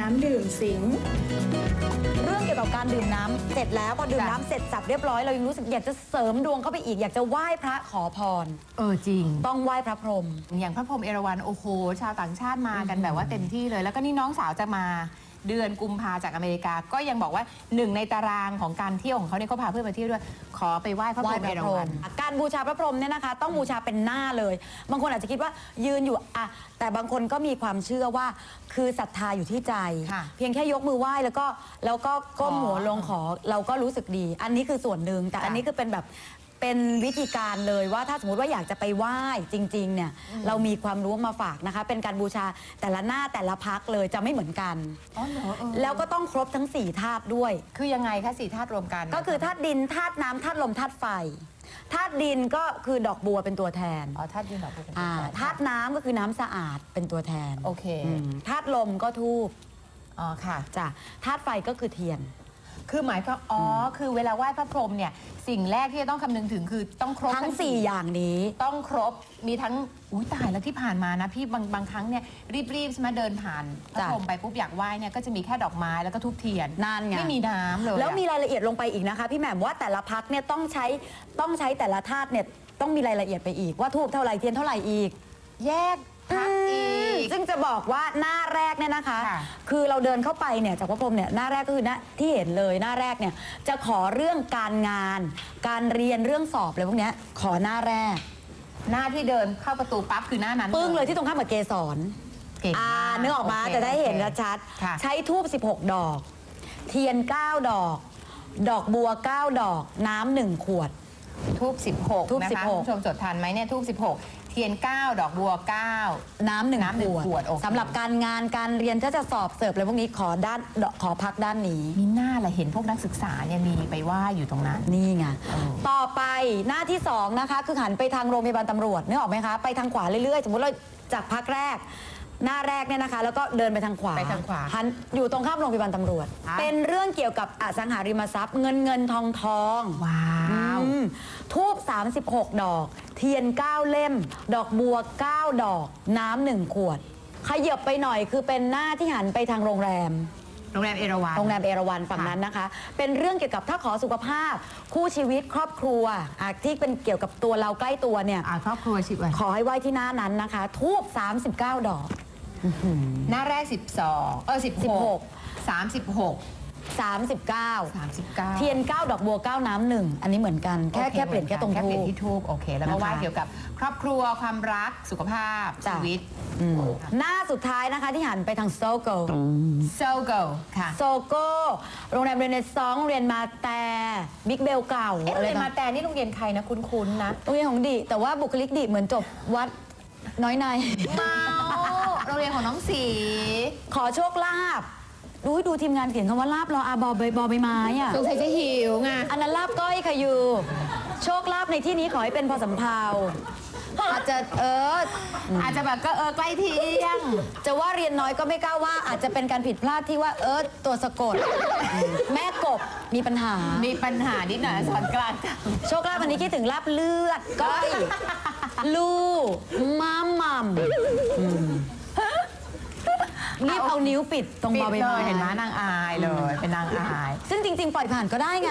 น้ำดื่มสิง เรื่องเกี่ยวกับการดื่มน้ำเสร็จแล้วพอดื่มจ้ะ น้ำเสร็จสับเรียบร้อยเรายังรู้สึกอยากจะเสริมดวงเข้าไปอีก อยากจะไหว้พระขอพร เออจริง ต้องไหว้พระพรหม อย่างพระพรหมเอราวัณโอ้โห ชาวต่างชาติมากันแบบว่าเต็มที่เลย แล้วก็นี่น้องสาวจะมา เดือนกุมภาจากอเมริกา ก็ยังบอกว่าหนึ่งในตารางของการเที่ยวของเขาเนี่ยเขาพาเพื่อนไปเที่ยวด้วย ขอไปไหว้พระพรหมเอราวัณการบูชาพระพรหมเนี่ยนะคะ ต้องบูชาเป็นหน้าเลย บางคนอาจจะคิดว่ายืนอยู่อะแต่บางคนก็มีความเชื่อว่าคือศรัทธาอยู่ที่ใจค่ะเพียงแค่ยกมือไหว้แล้วก็แล้วก็ก้มขอหัวลงขอเราก็รู้สึกดี อันนี้คือส่วนหนึ่งแต่ค่ะอันนี้คือเป็นแบบ เป็นวิธีการเลยว่าถ้าสมมติว่าอยากจะไปไหว้จริงๆเนี่ยเรามีความรู้มาฝากนะคะ เป็นการบูชาแต่ละหน้าแต่ละพักเลยจะไม่เหมือนกัน อ๋อเหรอเออแล้วก็ต้องครบทั้งสี่ธาตุด้วย คือยังไงคะสี่ธาตุรวมกันก็คือธาตุดินธาตุน้ำธาตุลมธาตุไฟธาตุดินก็คือดอกบัวเป็นตัวแทนอ๋อธาตุดินดอกบัวเป็นอ่าตัวแทนธาตุน้ำก็คือน้ำสะอาดเป็นตัวแทนโอเคอืมธาตุลมก็ทูบอ๋อค่ะ จ้ะธาตุไฟก็คือเทียน คือหมายความอ๋ออคือเวลาไหว้พระพรหมเนี่ยสิ่งแรกที่จะต้องคำนึงถึงคือต้องครบทั้ง 4 อย่างนี้ ต้องครบมีทั้งอุ้ยตายแล้วที่ผ่านมานะพี่บางบางครั้งเนี่ยรีบๆใช่ไหมาเดินผ่านพระจ้ะ พรหมไปปุ๊บอยากไหว้เนี่ยก็จะมีแค่ดอกไม้แล้วก็ทูบเทียนนั่นไง ไม่มีน้ำเลยอะ แล้วมีรายละเอียดลงไปอีกนะคะ พี่แหม่มว่าแต่ละพักเนี่ยต้องใช้ต้องใช้แต่ละธาตุเนี่ยต้องมีรายละเอียดไปอีกว่าทูบเท่าไหร่เทียนเท่าไหร่อีก แยกพักอีก ซึ่งจะบอกว่าหน้าแรกเนี่ยนะคะค่ะคือเราเดินเข้าไปเนี่ยจากพระพรหมเนี่ยหน้าแรกก็คือหน้าที่เห็นเลยหน้าแรกเนี่ยจะขอเรื่องการงาน การเรียนเรื่องสอบอะไรพวกเนี้ยขอหน้าแรก หน้าที่เดินเข้าประตูปั๊บคือหน้านั้นปึ้งเลยที่ตรงข้ามกับเกสรเก่งอ่ามากนึกออกมาโคจะได้เห็นโอคชัดค่ะๆใช้ทูบ16 ดอก เทียน 9 ดอก ดอกบัว 9 ดอก น้ำหนึ่งขวด ทูบ16ทูบนะคะ16 คุณผู้ชมจดทันไหมเนี่ยทูบ16เทียน 9 ดอกบัว 9 น้ำหนึ่งน้ำหนึ่งขวดโอเค สำหรับการงานการเรียนถ้าจะสอบเสิร์ฟอะไรพวกนี้ขอด้านขอพักด้านนี้ มีหน้าละเห็นพวกนักศึกษาเนี่ยมีไปไหว้อยู่ตรงนั้น นี่ไง เออ ต่อไปหน้าที่ 2 นะคะ คือหันไปทางโรงพยาบาลตำรวจนึกออกไหมคะ ไปทางขวาเรื่อยๆ สมมติเราจากพักแรก หน้าแรกเนี่ยนะคะ แล้วก็เดินไปทางขวาไปทางขวาหันอยู่ตรงข้ามโรงพยาบาลตำรวจ อะ เป็นเรื่องเกี่ยวกับอสังหาริมทรัพย์ เงินเงินทองทองว้าว อืมทูบ36 ดอก เทียน 9 เล่ม ดอกบัว 9 ดอก น้ำหนึ่งขวด ขยับไปหน่อยคือเป็นหน้าที่หันไปทางโรงแรม โรงแรมเอราวัณ โรงแรมเอราวันฝั่งนั้นนะคะ เป็นเรื่องเกี่ยวกับถ้าขอสุขภาพ คู่ชีวิตครอบครัวอะที่เป็นเกี่ยวกับตัวเราใกล้ตัวเนี่ย อ่าครอบครัวชิบวันขอให้ไหว้ที่หน้านั้นนะคะ ทูบ39 ดอก หน้าแรก 12 เออ 16 36 39 39 เทียน 9 ดอกบัว 9 น้ำหนึ่งอันนี้เหมือนกันแค่โอเคแค่เปลี่ยนแค่ตรงแค่ทูเปลี่ยนบที่ทูบโอเค แล้วก็นะคะไหว้เกี่ยวกับครอบครัวความรักสุขภาพจ้ะชีวิตอืมหน้าสุดท้ายนะคะที่หันไปทางโซโก so go ค่ะโซโกโรงแรมเรเนซองโรงเรียนมาแต่บิ๊กเบลเก่าเอ๊ะอะโรงไรเรียนมานะแต่นี่โรงเรียนใครนะคุ้นๆนะโรงเรียนของดิแต่ว่าบุคลิกดิเหมือนจบวัดน้อยในเมา โรงเรียนของน้องสี ขอโชคลาภดูดูทีมงานเขียนคำว่าลาบรออาบอใบบอใบไม้อะสงสัยจะหิวไงอันนั้นลาบก้อยค่ะอยู่โชคลาภในที่นี้ขอให้เป็นพอสำเพาอาจจะเอออาจจะแบบก็เออใกล้เที่ยง จะว่าเรียนน้อยก็ไม่กล้าว่า อาจจะเป็นการผิดพลาดที่ว่าเออตัวสะกด แม่กบมีปัญหา มีปัญหานิดหน่อยสอนกลางโชคลาภวันนี้คิดถึงลาบเลือดก้อย ลูมัมมัมอืมรีบเอานิ้ว ปิดตรงปิบดอใบเลไม้ยเห็นไหมนางอายเลย เป็นนางอาย ซึ่งจริง ๆ ปล่อยผ่านก็ได้ไง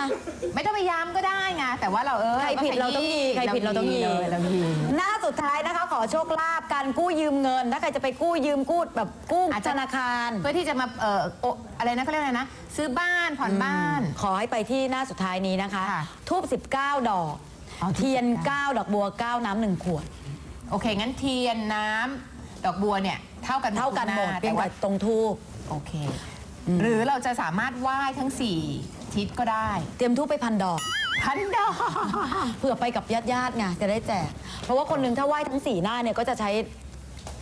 ไม่ต้องไปย้ำก็ได้ไง แต่ว่าเราเออใครผิดเราต้องยีใครผิดเราต้องยีเลยเรายีหน้าสุดท้ายนะคะ ขอโชคลาภการกู้ยืมเงิน ถ้าใครจะไปกู้ยืมกู้แบบกู้อาจจะธนาคาร เพื่อที่จะมาเออโออะไรนะเขาเรียกอะไรนะ ซื้อบ้านผ่อนบ้าน ขอให้ไปที่หน้าสุดท้ายนี้นะคะค่ะทูบ19 ดอกอ๋อทูบเทียน19 9ดอกบัว 9 น้ำหนึ่งขวด โอเค งั้นเทียนน้ำดอกบัวเนี่ย เท่ากันเท่ากันหมดทุเพียงแต่แต่ว่าตรงทูบโอเค หรือเราจะสามารถไหว้ทั้ง 4 ทิศก็ได้ เตรียมทูบไปพันดอก พันดอกเผื่อไปกับญาติญาติๆไงจะได้แจก เพราะว่าคนหนึงถ้าไหว้ทั้งสี่หน้าเนี่ยก็จะใช้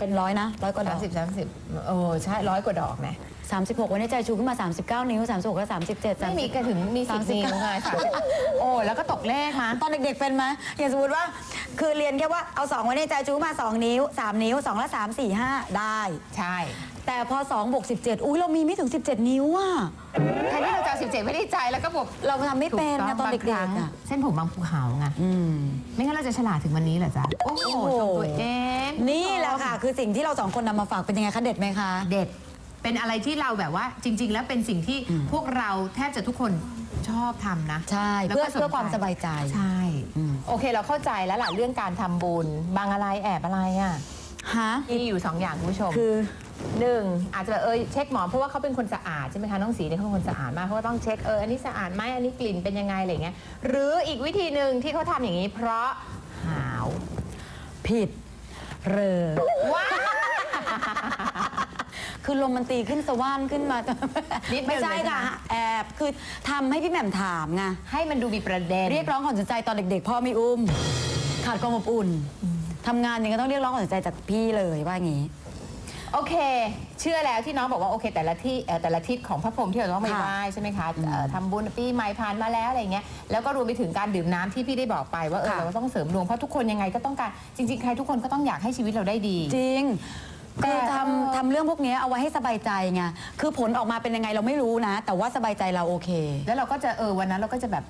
เป็นร้อยนะร้อยกว่าดอสากมสิบสามสิบโอ้ใช่ร้อยกว่าดอกนะ36ไว้ในใจชูขึ้นมา39นิ้ว36ก็37ไม่มี30กระถึงมีสิบ39นิ้วไงสามสิบโอ้แล้วก็ตกเลขมา ตอนเด็กๆเป็นไหมอย่างสมมติว่า คือเรียนแค่ว่าเอา2ไว้ในใจชูมา2นิ้ว3นิ้ว2ละ3 4 5ได้ ใช่ แต่พอ2บวก17 อุ้ยเรามีไม่ถึง 17 นิ้วอะแทนที่เราจะสิบเจ็ดไม่ได้ใจแล้วก็บวกเราทำไม่เป็นถูนะตอนบางเด็ครั้กงๆอะเส้นผมบางภูเขาไงอืมไม่งั้นเราจะฉลาดถึงวันนี้เหรอจ๊ะโอ้โหโอ้โหชมตัวเองนี่แหละค่ะ คือสิ่งที่เราสองคนนำมาฝากเป็นยังไงคะเด็ดไหมคะ เด็ดเป็นอะไรที่เราแบบว่าจริง ๆ แล้วเป็นสิ่งที่พวกเราแทบจะทุกคนชอบทำนะ ใช่แล้วเพื่อก็สนใจเพื่อความสบายใจใช่อืมโอเคเราเข้าใจแล้วล่ะเรื่องการทำบุญ บางอะไรแอบอะไรอะฮะมีอยู่สองอย่างคุณผู้ชมคือ หนึ่งอาจจะแบบเออเช็คหมอเพราะว่าเขาเป็นคนสะอาดใช่ไหมคะน้องสีเนี่ยเขาเป็นคนสะอาดมากเขาก็ต้องเช็คเอออันนี้สะอาดไหมอันนี้กลิ่นเป็นยังไงอะไรเงี้ยหรืออีกวิธีหนึ่งที่เขาทำอย่างนี้ เพราะหาวผิดเรอว้า คือลมมันตีขึ้นสว่านขึ้นมา นิดนึงไม่ใช่เลยใช่ค่ะไหม แอบคือทำให้พี่แหม่มถามไงให้มันดูมีประเด็น เรียกร้องความสนใจตอนเด็ก ๆ พ่อไม่อุ้ม ขาดความอบอุ่นทำงานยังไงต้องเรียกร้องความสนใจจากพี่เลยว่าอย่างนี้ โอเค เชื่อแล้วที่น้องบอกว่าโอเค แต่ละที่เอ่อแต่ละทิศของพระพรหมที่เราต้องไปค่ะไหว้ใช่ไหมคะเอ่อทำบุญปีใหม่ผ่านมาแล้วอะไรเงี้ยแล้วก็รวมไปถึงการดื่มน้ำที่พี่ได้บอกไปว่าเออค่ะเราก็ต้องเสริมดวงเพราะทุกคนยังไงก็ต้องการจริงๆใครทุกคนก็ต้องอยากให้ชีวิตเราได้ดี จริงแต่คือเออทำทำเรื่องพวกนี้เอาไว้ให้สบายใจไงคือผลออกมาเป็นยังไงเราไม่รู้นะ แต่ว่าสบายใจเราโอเค แล้วเราก็จะเออวันนั้นเราก็จะแบบ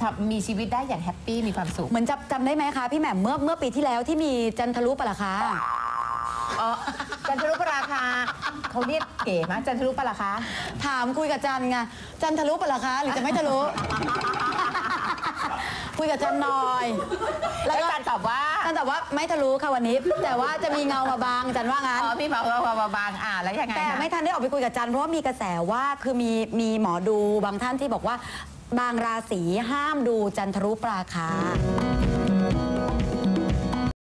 ทำมีชีวิตได้อย่างแฮปปี้มีความสุขเหมือนจำจำได้ไหมคะพี่แหม่มเมื่อเมื่อปีที่แล้วที่มีจันทรุปะล่ะคะ อ๋อจันทรุปราคาเขาเรียกเก๋มากจันทรุปราคาถามคุยกับจันไงจันทรุปะล่ะคะหรือจะไม่ทะลุคุยกับจันหน่อย แล้วจันตอบว่าจันแต่ว่าไม่ทะลุค่ะวันนี้ แต่ว่าจะมีเงามาบางจันว่างั้นอ๋อพี่บอกว่าบางๆอ่าแล้วยังไงแต่คะไม่ทันได้ออกไปคุยกับจันเพราะว่ามีกระแสว่าคือมีมีหมอดูบางท่านที่บอกว่า บางราศีห้ามดูจันทรุปราคา